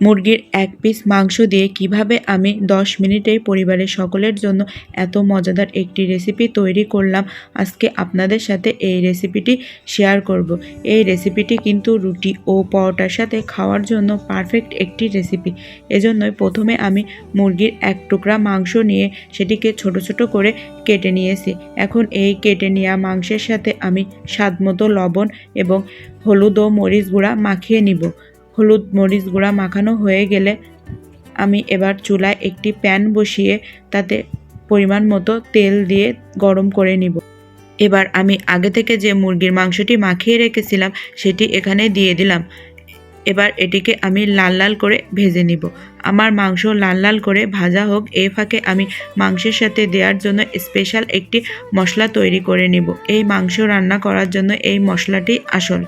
মুরগির এক পিস মাংস দিয়ে কীভাবে আমি 10 মিনিটে পরিবারের সকলের জন্য এত মজাদার একটি রেসিপি তৈরি করলাম, আজকে আপনাদের সাথে এই রেসিপিটি শেয়ার করব। এই রেসিপিটি কিন্তু রুটি ও পরোটার সাথে খাওয়ার জন্য পারফেক্ট একটি রেসিপি এজন্যই প্রথমে আমি মুরগির এক টুকরা মাংস নিয়ে সেটিকে ছোট ছোট করে কেটে নিয়েছি। এখন এই কেটে নেওয়া মাংসের সাথে আমি স্বাদমতো লবণ এবং হলুদ ও মরিচ গুঁড়া মাখিয়ে নিব। হলুদ মরিচ গুঁড়া মাখানো হয়ে গেলে আমি এবার চুলায় একটি প্যান বসিয়ে তাতে পরিমাণ মতো তেল দিয়ে গরম করে নিব। এবার আমি আগে থেকে যে মুরগির মাংসটি মাখিয়ে রেখেছিলাম, সেটি এখানে দিয়ে দিলাম। এবার এটিকে আমি লাল লাল করে ভেজে নিব। আমার মাংস লাল লাল করে ভাজা হোক, এ ফাঁকে আমি মাংসের সাথে দেওয়ার জন্য স্পেশাল একটি মশলা তৈরি করে নিব। এই মাংস রান্না করার জন্য এই মশলাটি আসল।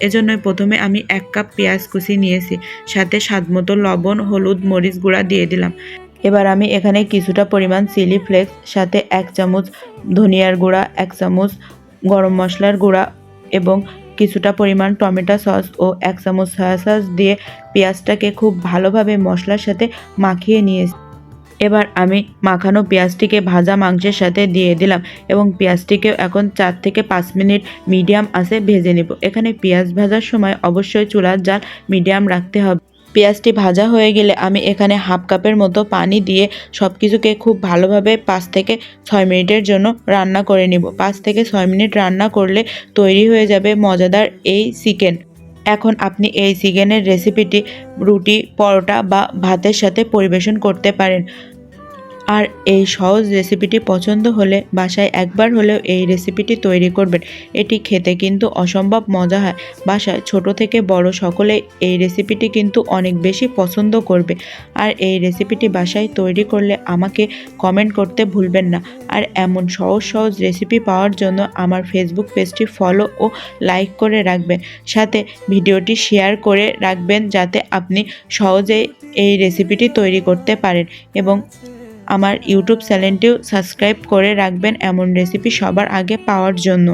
এজন্যই প্রথমে আমি এক কাপ পেঁয়াজ কুচি নিয়েছি, সাথে স্বাদমতো লবণ, হলুদ, মরিচ গুঁড়া দিয়ে দিলাম। এবার আমি এখানে কিছুটা পরিমাণ চিলি ফ্লেক্স, সাথে এক চামচ ধনিয়ার গুঁড়া, এক চামচ গরম মশলার গুঁড়া এবং কিছুটা পরিমাণ টমেটো সস ও এক চামচ সয়া সস দিয়ে পেঁয়াজটাকে খুব ভালোভাবে মশলার সাথে মাখিয়ে নিয়েছি। এবার আমি মাখানো পেঁয়াজটিকে ভাজা মাংসের সাথে দিয়ে দিলাম এবং পেঁয়াজটিকে এখন চার থেকে পাঁচ মিনিট মিডিয়াম আছে ভেজে নেব। এখানে পেঁয়াজ ভাজার সময় অবশ্যই চুলার জাল মিডিয়াম রাখতে হবে। পেঁয়াজটি ভাজা হয়ে গেলে আমি এখানে হাফ কাপের মতো পানি দিয়ে সব কিছুকে খুব ভালোভাবে পাঁচ থেকে ছয় মিনিটের জন্য রান্না করে নিব। পাঁচ থেকে ছয় মিনিট রান্না করলে তৈরি হয়ে যাবে মজাদার এই চিকেন। এখন আপনি এই চিকেনের রেসিপিটি রুটি পরোটা বা ভাতের সাথে পরিবেশন করতে পারেন। আর এই সহজ রেসিপিটি পছন্দ হলে বাসায় একবার হলেও এই রেসিপিটি তৈরি করবেন। এটি খেতে কিন্তু অসম্ভব মজা হয়। বাসায় ছোট থেকে বড় সকলে এই রেসিপিটি কিন্তু অনেক বেশি পছন্দ করবে। আর এই রেসিপিটি বাসায় তৈরি করলে আমাকে কমেন্ট করতে ভুলবেন না। আর এমন সহজ সহজ রেসিপি পাওয়ার জন্য আমার ফেসবুক পেজটি ফলো ও লাইক করে রাখবেন। সাথে ভিডিওটি শেয়ার করে রাখবেন যাতে আপনি সহজেই এই রেসিপিটি তৈরি করতে পারেন এবং আমার ইউটিউব চ্যানেলটিও সাবস্ক্রাইব করে রাখবেন এমন রেসিপি সবার আগে পাওয়ার জন্য।